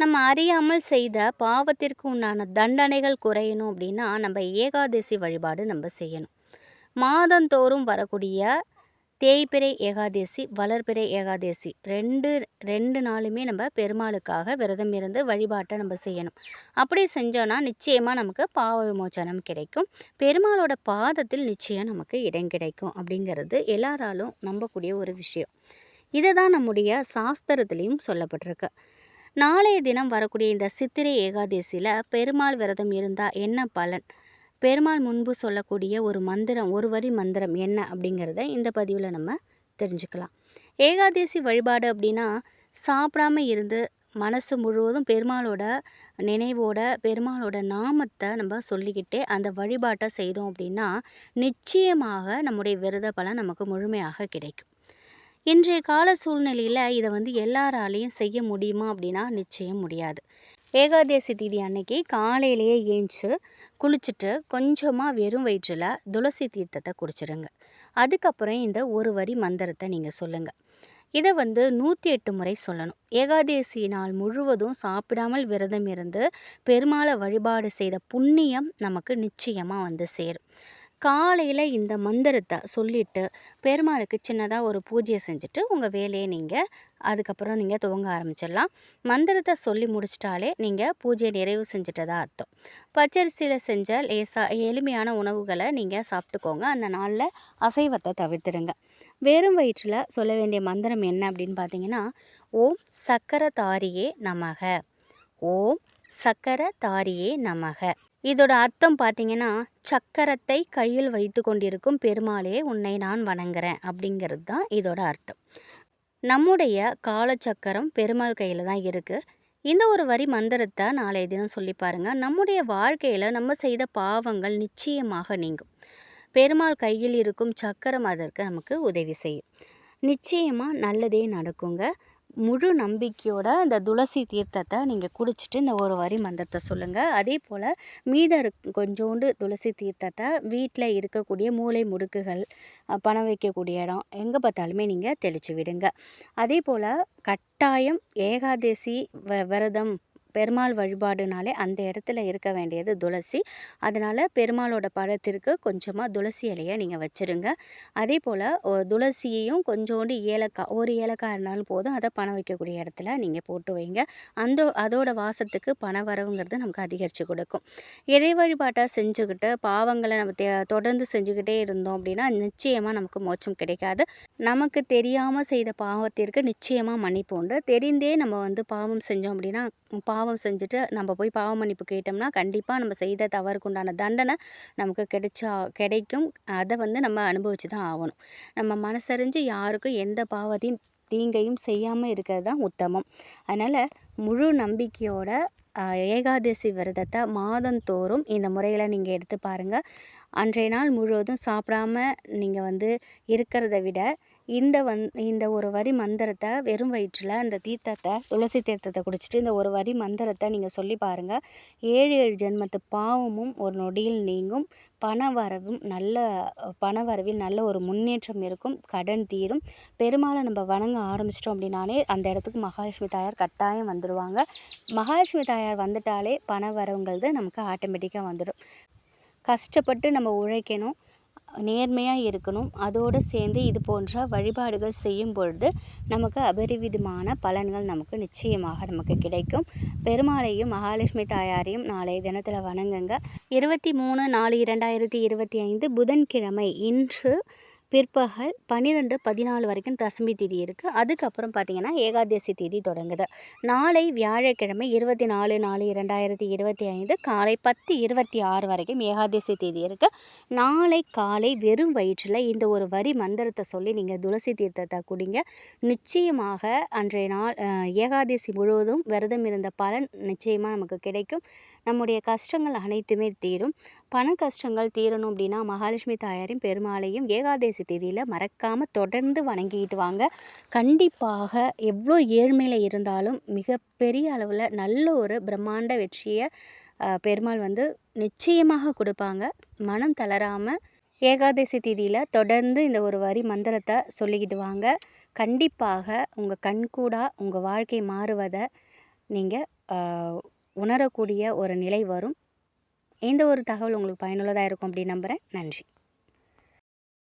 நம்ம அறியாமல் செய்த பாவத்திற்கு உண்டான தண்டனைகள் குறையணும் அப்படின்னா நம்ம ஏகாதசி வழிபாடு நம்ம செய்யணும். மாதந்தோறும் வரக்கூடிய தேய்பிறை ஏகாதசி வளர்பிறை ஏகாதசி ரெண்டு ரெண்டு நாளுமே நம்ம பெருமாளுக்காக விரதம் இருந்து வழிபாட்டை நம்ம செய்யணும். அப்படி செஞ்சோன்னா நிச்சயமாக நமக்கு பாவ விமோச்சனம் கிடைக்கும். பெருமாளோட பாதத்தில் நிச்சயம் நமக்கு இடம் கிடைக்கும் அப்படிங்கிறது எல்லாராலும் நம்பக்கூடிய ஒரு விஷயம். இதை தான் நம்முடைய சாஸ்திரத்துலேயும் சொல்லப்பட்டிருக்கு. நாளைய தினம் வரக்கூடிய இந்த சித்திரை ஏகாதசியில் பெருமாள் விரதம் இருந்தால் என்ன பலன்? பெருமாள் முன்பு சொல்லக்கூடிய ஒரு மந்திரம் ஒரு வரி மந்திரம் என்ன அப்படிங்கிறத இந்த பதிவில் நம்ம தெரிஞ்சுக்கலாம். ஏகாதசி வழிபாடு அப்படின்னா சாப்பிடாம இருந்து மனசு முழுவதும் பெருமாளோட நினைவோட பெருமாளோட நாமத்தை நம்ம சொல்லிக்கிட்டே அந்த வழிபாட்டை செய்தோம் அப்படின்னா நிச்சயமாக நம்முடைய விரத பலன் நமக்கு முழுமையாக கிடைக்கும். இன்றைய கால சூழ்நிலையில் இதை வந்து எல்லாராலையும் செய்ய முடியுமா அப்படின்னா நிச்சயம் முடியாது. ஏகாதசி தீதி அன்னைக்கு காலையிலேயே ஏஞ்சு குளிச்சுட்டு கொஞ்சமாக வெறும் வயிற்றில் துளசி தீர்த்தத்தை குடிச்சிடுங்க அதுக்கப்புறம் இந்த ஒரு வரி மந்திரத்தை நீங்கள் சொல்லுங்கள் இதை வந்து நூற்றி எட்டு முறை சொல்லணும். ஏகாதசி நாள் முழுவதும் சாப்பிடாமல் விரதம் இருந்து பெருமாளை வழிபாடு செய்த புண்ணியம் நமக்கு நிச்சயமாக வந்து சேரும். காலையில் இந்த மந்திரத்தை சொல்லிவிட்டு பெருமாளுக்கு சின்னதாக ஒரு பூஜையை செஞ்சுட்டு உங்கள் வேலையை நீங்கள் அதுக்கப்புறம் நீங்கள் துவங்க ஆரம்பிச்சிடலாம். மந்திரத்தை சொல்லி முடிச்சிட்டாலே நீங்கள் பூஜையை நிறைவு செஞ்சுட்டதா அர்த்தம். பச்சரிசியில் செஞ்ச லேசாக எளிமையான உணவுகளை நீங்கள் சாப்பிட்டுக்கோங்க. அந்த நாளில் அசைவத்தை தவிர்த்துடுங்க. வெறும் வயிற்றில் சொல்ல வேண்டிய மந்திரம் என்ன அப்படின்னு பார்த்தீங்கன்னா ஓம் சக்கர தாரியே நமக. ஓம் சக்கர தாரியே நமக. இதோட அர்த்தம் பார்த்தீங்கன்னா சக்கரத்தை கையில் வைத்து கொண்டிருக்கும் பெருமாளே உன்னை நான் வணங்குறேன் அப்படிங்கிறது தான் இதோட அர்த்தம். நம்முடைய காலச்சக்கரம் பெருமாள் கையில் தான் இருக்குது இந்த ஒரு வரி மந்திரத்தை நாளைய தினம் சொல்லி பாருங்கள் நம்முடைய வாழ்க்கையில் நம்ம செய்த பாவங்கள் நிச்சயமாக நீங்கும். பெருமாள் கையில் இருக்கும் சக்கரம் அதற்கு நமக்கு உதவி செய்யும். நிச்சயமாக நல்லதே நடக்குங்க. முழு நம்பிக்கையோட அந்த துளசி தீர்த்தத்தை நீங்கள் குடிச்சிட்டு இந்த ஒரு வரி மந்திரத்தை சொல்லுங்கள் அதே போல் மீத கொஞ்சோண்டு துளசி தீர்த்தத்தை வீட்டில் இருக்கக்கூடிய மூளை முடுக்குகள் பணம் வைக்கக்கூடிய இடம் எங்கே பார்த்தாலுமே நீங்கள் தெளித்து விடுங்க. அதே போல் கட்டாயம் ஏகாதசி வ விரதம் பெருமாள் வழிபாடுனாலே அந்த இடத்துல இருக்க வேண்டியது துளசி. அதனால் பெருமாளோட படத்திற்கு கொஞ்சமாக துளசி இலையை நீங்கள் வச்சுருங்க. அதே போல் துளசியையும் கொஞ்சோண்டு ஏலக்காய் ஒரு ஏலக்காய் இருந்தாலும் போதும். அதை பணம் வைக்கக்கூடிய இடத்துல நீங்கள் போட்டு வைங்க. அந்த அதோட வாசத்துக்கு பண வரவுங்கிறது நமக்கு அதிகரித்து கொடுக்கும். இறை வழிபாட்டை செஞ்சுக்கிட்டு பாவங்களை நம்ம தே தொடர்ந்து செஞ்சுக்கிட்டே இருந்தோம் அப்படின்னா நிச்சயமாக நமக்கு மோட்சம் கிடைக்காது. நமக்கு தெரியாமல் செய்த பாவத்திற்கு நிச்சயமாக மன்னிப்பு உண்டு. தெரிந்தே நம்ம வந்து பாவம் செஞ்சோம் அப்படின்னா பாவம் பாவம் செஞ்சுட்டு நம்ம போய் பாவ மன்னிப்பு கேட்டோம்னா கண்டிப்பாக நம்ம செய்த தவறுக்குண்டான தண்டனை நமக்கு கிடைச்சா கிடைக்கும். அதை வந்து நம்ம அனுபவித்து தான் ஆகணும். நம்ம மனசறிஞ்சு யாருக்கும் எந்த பாவத்தையும் தீங்கையும் செய்யாமல் இருக்கிறது தான் உத்தமம். அதனால் முழு நம்பிக்கையோட ஏகாதசி விரதத்தை மாதந்தோறும் இந்த முறையில் நீங்கள் எடுத்து பாருங்கள் அன்றைய நாள் முழுவதும் சாப்பிடாம நீங்கள் வந்து இருக்கிறத விட இந்த வந் இந்த ஒரு வரி மந்திரத்தை வெறும் வயிற்றில் அந்த தீர்த்தத்தை துளசி தீர்த்தத்தை குடிச்சிட்டு இந்த ஒரு வரி மந்திரத்தை நீங்கள் சொல்லி பாருங்கள் ஏழு ஏழு ஜென்மத்து பாவமும் ஒரு நொடியில் நீங்கும். பண வரவும் நல்ல பண வரவில் நல்ல ஒரு முன்னேற்றம் இருக்கும். கடன் தீரும். பெருமாளை நம்ம வணங்க ஆரம்பிச்சிட்டோம் அப்படின்னாலே அந்த இடத்துக்கு மகாலட்சுமி தாயார் கட்டாயம் வந்துடுவாங்க மகாலட்சுமி தாயார் வந்துட்டாலே பண வரவுங்கிறது நமக்கு ஆட்டோமேட்டிக்காக வந்துடும் கஷ்டப்பட்டு நம்ம உழைக்கணும் நேர்மையாக இருக்கணும். அதோடு சேர்ந்து இது போன்ற வழிபாடுகள் செய்யும் பொழுது நமக்கு அபரிவிதமான பலன்கள் நமக்கு நிச்சயமாக நமக்கு கிடைக்கும். பெருமாளையும் மகாலட்சுமி தாயாரையும் நாளைய தினத்தில் வணங்குங்க. இருபத்தி மூணு நாலு இரண்டாயிரத்தி இருபத்தி ஐந்து புதன்கிழமை இன்று பிற்பகல் பன்னிரெண்டு பதினாலு வரைக்கும் தசமி திதி இருக்குது அதுக்கப்புறம் பார்த்திங்கன்னா ஏகாதசி திதி தொடங்குது. நாளை வியாழக்கிழமை இருபத்தி நாலு நாலு இரண்டாயிரத்தி இருபத்தி ஐந்து காலை பத்து இருபத்தி ஆறு வரைக்கும் ஏகாதசி திதி இருக்குது நாளை காலை வெறும் வயிற்றில் இந்த ஒரு வரி மந்திரத்தை சொல்லி நீங்கள் துளசி தீர்த்தத்தை குடிங்க. நிச்சயமாக அன்றைய நாள் ஏகாதசி முழுவதும் விரதம் இருந்த பலன் நிச்சயமாக நமக்கு கிடைக்கும். நம்முடைய கஷ்டங்கள் அனைத்துமே தீரும். பண கஷ்டங்கள் தீரணும் அப்படின்னா மகாலட்சுமி தாயாரின் பெருமாளையும் ஏகாதசி தேதியில் மறக்காமல் தொடர்ந்து வணங்கிட்டு வாங்க. கண்டிப்பாக எவ்வளோ ஏழ்மையில் இருந்தாலும் மிகப்பெரிய அளவில் நல்ல ஒரு பிரம்மாண்ட வெற்றியை பெருமாள் வந்து நிச்சயமாக கொடுப்பாங்க. மனம் தளராமல் ஏகாதசி திதியில் தொடர்ந்து இந்த ஒரு வரி மந்திரத்தை சொல்லிக்கிட்டு வாங்க. கண்டிப்பாக உங்கள் கண்கூடாக உங்கள் வாழ்க்கை மாறுவதை நீங்கள் உணரக்கூடிய ஒரு நிலை வரும். இந்த ஒரு தகவல் உங்களுக்கு பயனுள்ளதாக இருக்கும் அப்படின்னு நம்புகிறேன் நன்றி.